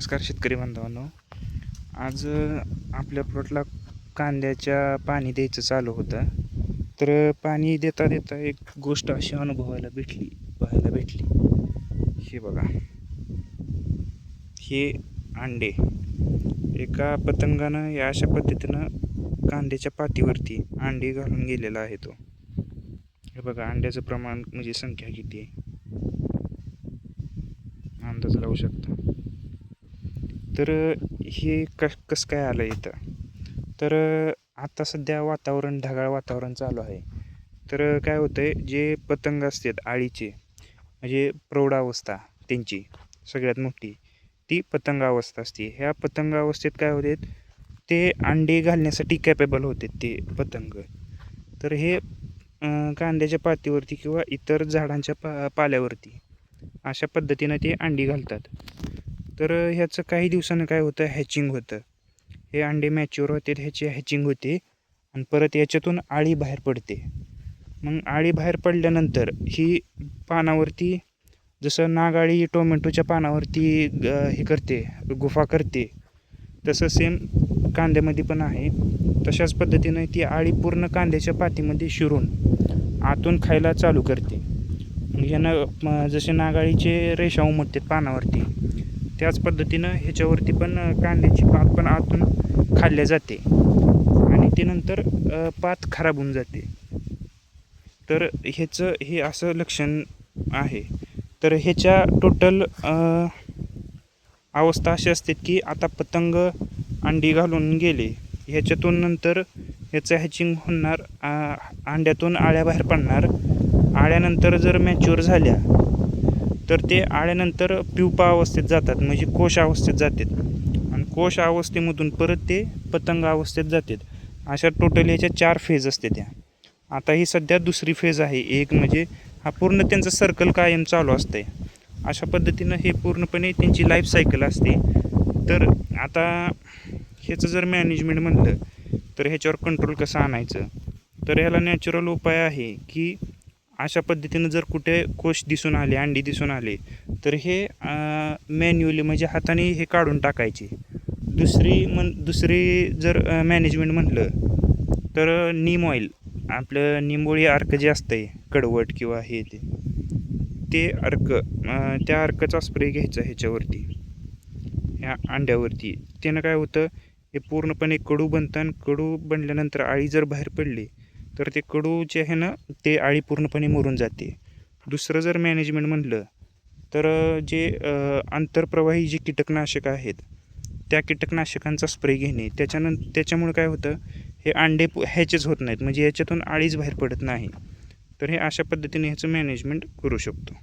नमस्कार शेतकरी बांधवांनो. आज आपल्या प्लॉटला कांद्याच्या पाणी द्यायचं चालू होतं. तर पाणी देता देता एक गोष्ट अशी अनुभवायला भेटली पाहायला भेटली. हे बघा. हे अंडे. एका पतंगानं या अशा पद्धतीनं कांद्याच्या पातीवरती अंडे घालून गेलेला आहे तो. हे बघा अंड्याचं प्रमाण म्हणजे संख्या किती आहे? अंदाज लावू शकता? तर हे कस कसं काय आलं इथं? तर आता सध्या वातावरण ढगाळ वातावरण चालू आहे. तर काय होतं आहे जे पतंग असतात आळीचे म्हणजे प्रौढावस्था त्यांची सगळ्यात मोठी ती पतंगावस्था असते. ह्या पतंगावस्थेत काय होते ते अंडे घालण्यासाठी कॅपेबल होते ते पतंग. तर हे कांद्याच्या पातीवरती किंवा इतर झाडांच्या पा पाल्यावरती अशा पद्धतीनं ते अंडी घालतात. तर ह्याचं काही दिवसानं काय होतं हॅचिंग होतं. हे अंडे मॅच्युअर होते ह्याची हॅचिंग होते आणि परत याच्यातून आळी बाहेर पडते. मग आळी बाहेर पडल्यानंतर ही पानावरती जसं नागाळी टोमॅटोच्या पानावरती हे करते गुफा करते तसं सेम कांद्यामध्ये पण आहे. तशाच पद्धतीनं ती आळी पूर्ण कांद्याच्या पातीमध्ये शिरून आतून खायला चालू करते. यानं जसे नागाळीचे रेषा उमटतात पानावरती त्याच पद्धतीनं ह्याच्यावरती पण कांद्याची पात पण आतून खाल्ल्या जाते. आणि ते नंतर पात खराब होऊन जाते. तर ह्याचं हे असं लक्षण आहे. तर ह्याच्या टोटल अवस्था अशी असते की आता पतंग अंडी घालून गेले. ह्याच्यातून नंतर ह्याचं हॅचिंग होणार आ, अंड्यातून आळ्या बाहेर पडणार. आळ्यानंतर जर मॅच्युअर झाल्या तर ते आळ्यानंतर प्युपा अवस्थेत जातात म्हणजे कोश अवस्थेत जातात. आणि कोश अवस्थेमधून परत ते पतंग अवस्थेत जातात. अशा टोटल ह्याच्या चार फेज असते त्या. आता ही सध्या दुसरी फेज आहे. एक म्हणजे हा पूर्ण त्यांचं सर्कल कायम चालू असते अशा पद्धतीनं हे पूर्णपणे त्यांची लाईफ सायकल असते. तर आता ह्याचं जर मॅनेजमेंट म्हणलं तर ह्याच्यावर कंट्रोल कसं आणायचं? तर ह्याला नॅचरल उपाय आहे की अशा पद्धतीनं जर कुठे कोश दिसून आले अंडी दिसून आले तर हे मॅन्युअली म्हणजे हाताने हे काढून टाकायचे. दुसरी मन दुसरी जर मॅनेजमेंट म्हटलं तर नीम ऑइल आपलं निंबोळी अर्क जे असतंय कडवट किंवा हे ते ते अर्क त्या अर्कचा स्प्रे घ्यायचा ह्याच्यावरती ह्या अंड्यावरती. त्यानं काय होतं हे पूर्णपणे कडू बनतं आणि कडू बनल्यानंतर आळी जर बाहेर पडली तर ते कडूचे आहे ना ते आळी पूर्णपणे मरून जाते. दुसरं जर मॅनेजमेंट म्हणलं तर जे आंतरप्रवाही जे कीटकनाशक आहेत त्या कीटकनाशकांचा स्प्रे घेणे. त्याच्यानं त्याच्यामुळे काय होतं हे अंडे ह्याचेच होत नाहीत. म्हणजे याच्यातून आळीच बाहेर पडत नाही. तर हे अशा पद्धतीने ह्याचं मॅनेजमेंट करू शकतो.